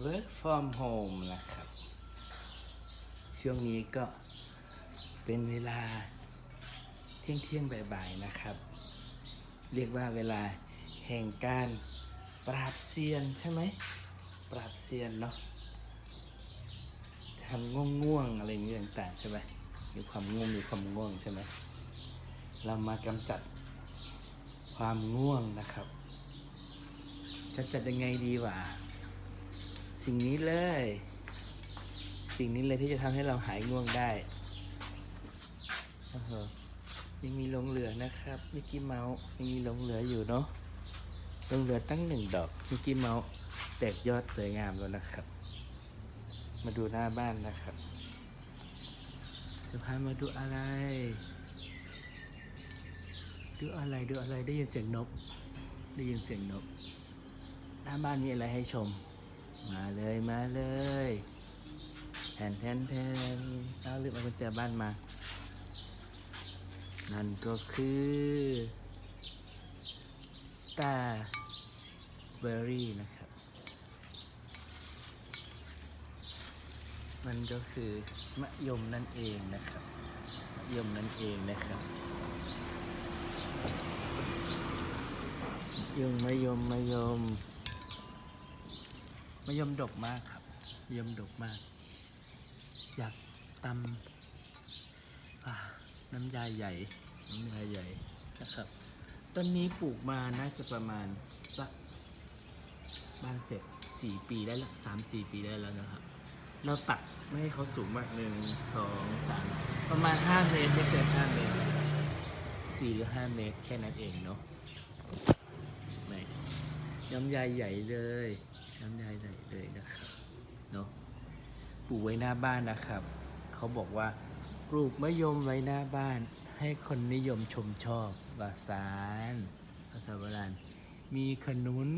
work from home นะครับ ช่วงนี้ก็เป็นเวลาเที่ยงเที่ยงบ่ายๆนะครับ เรียกว่าเวลาแห่งการปราบเซียนใช่ไหม ปราบเซียนเนาะทำง่วงง่วงๆอะไรอย่างนี้ต่างๆใช่ไหมมีความง่วงมีความง่วงใช่ไหมเรามากำจัดความง่วงนะครับกำจัดยังไงดีวะ สิ่งนี้เลย สิ่งนี้เลยที่จะทำให้เราหายง่วงได้โอ้โหยังมีหลงเหลือนะครับมิกกี้เมาส์ยังมีหลงเหลืออยู่เนาะหลงเหลือตั้งหนึ่งดอกมิกกี้เมาส์แตกยอดสวยงามแล้วนะครับ มาดูหน้าบ้านนะครับจะพามาดูอะไร ดูอะไรดูอะไรได้ยินเสียงนก ได้ยินเสียงนก หน้าบ้านมีอะไรให้ชม มาเลยมาเลยแทนแทนแทนเอาลืมเอากุญแจบ้านมา นั่นก็คือ Starberry นะครับ มันก็คือ มะยมนั่นเองนะครับ มะยมนั่นเองนะครับยมมะยมมะยมมะยมดกมากครับมะยมดกมาก อยากตำน้ำยาใหญ่ น้ำยาใหญ่นะครับ ต้นนี้ปลูกมาน่าจะประมาณสักบ้านเสร็จสี่ปีได้ล้วสามสี่ปีได้แล้วนะครับ เราตัดไม่ให้เขาสูงมากหนึ่งสองสามประมาณห้าเมตรไม่เกินห้าเมตรสี่หรือห้าเมตรแค่นั้นเองเนาะ น้ำยายใหญ่เลย น้ำยายใหญ่เลยนะครับเนาะปลูกไว้หน้าบ้านนะครับ เขาบอกว่าปลูกมะยมไว้หน้าบ้าน ให้คนนิยมชมชอบวาสารภาษาโบราณมีขนุน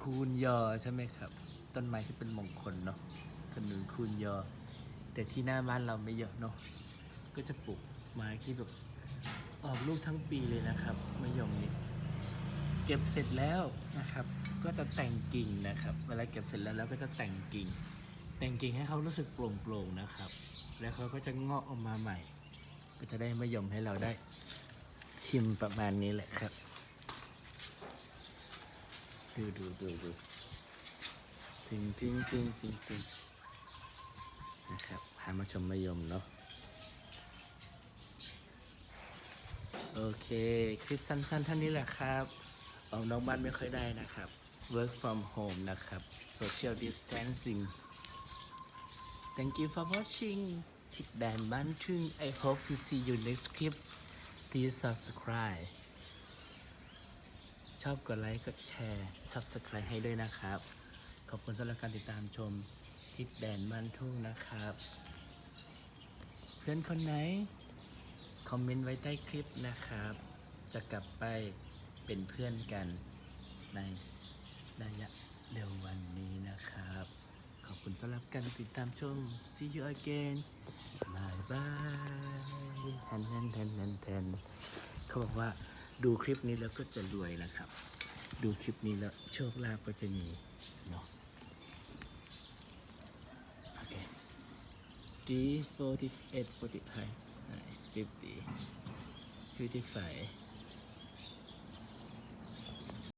คูนยอใช่ไหมครับ ต้นไม้ที่เป็นมงคลเนาะขนุนคูนยอ แต่ที่หน้าบ้านเราไม่เยอะเนาะก็จะปลูกไม้ที่แบบออกลูกทั้งปีเลยนะครับมะยมนี่ เก็บเสร็จแล้วนะครับ ก็จะแต่งกิ่งนะครับ เวลาเก็บเสร็จแล้วเราก็จะแต่งกิ่ง แต่งกิ่งให้เขารู้สึกโปร่งๆนะครับ แล้วเขาก็จะงอกออกมาใหม่ ก็จะได้มะยมให้เราได้ชิมประมาณนี้แหละครับ ดูดูดูดูทิ้งทิ้งทิ้งทิ้งทิ้งนะครับพามาชมมะยมเนาะโอเค คลิปสั้นๆเท่านี้แหละครับ ออกนอกบ้านไม่ค่อยได้นะครับ work from home นะครับ social distancing thank you for watching ทิดแดนบ้านทึ่ง I hope to see you next clip please subscribe ชอบกดไลค์ กดแชร์ subscribe ให้ด้วยนะครับ ขอบคุณสำหรับการติดตามชมทิดแดนบ้านทุ่งนะครับ เพื่อนคนไหน คอมเมนต์ไว้ใต้คลิปนะครับ จะกลับไป เป็นเพื่อนกันในระยะเร็ววันนี้นะครับ ขอบคุณสำหรับการติดตามชม see you again bye bye แทนแทนแทนแทนแทนเขาบอกว่าดูคลิปนี้แล้วก็จะรวยนะครับ ดูคลิปนี้แล้วโชคลาภก็จะมีเนาะโอเค D forty eight forty five fifty fifty five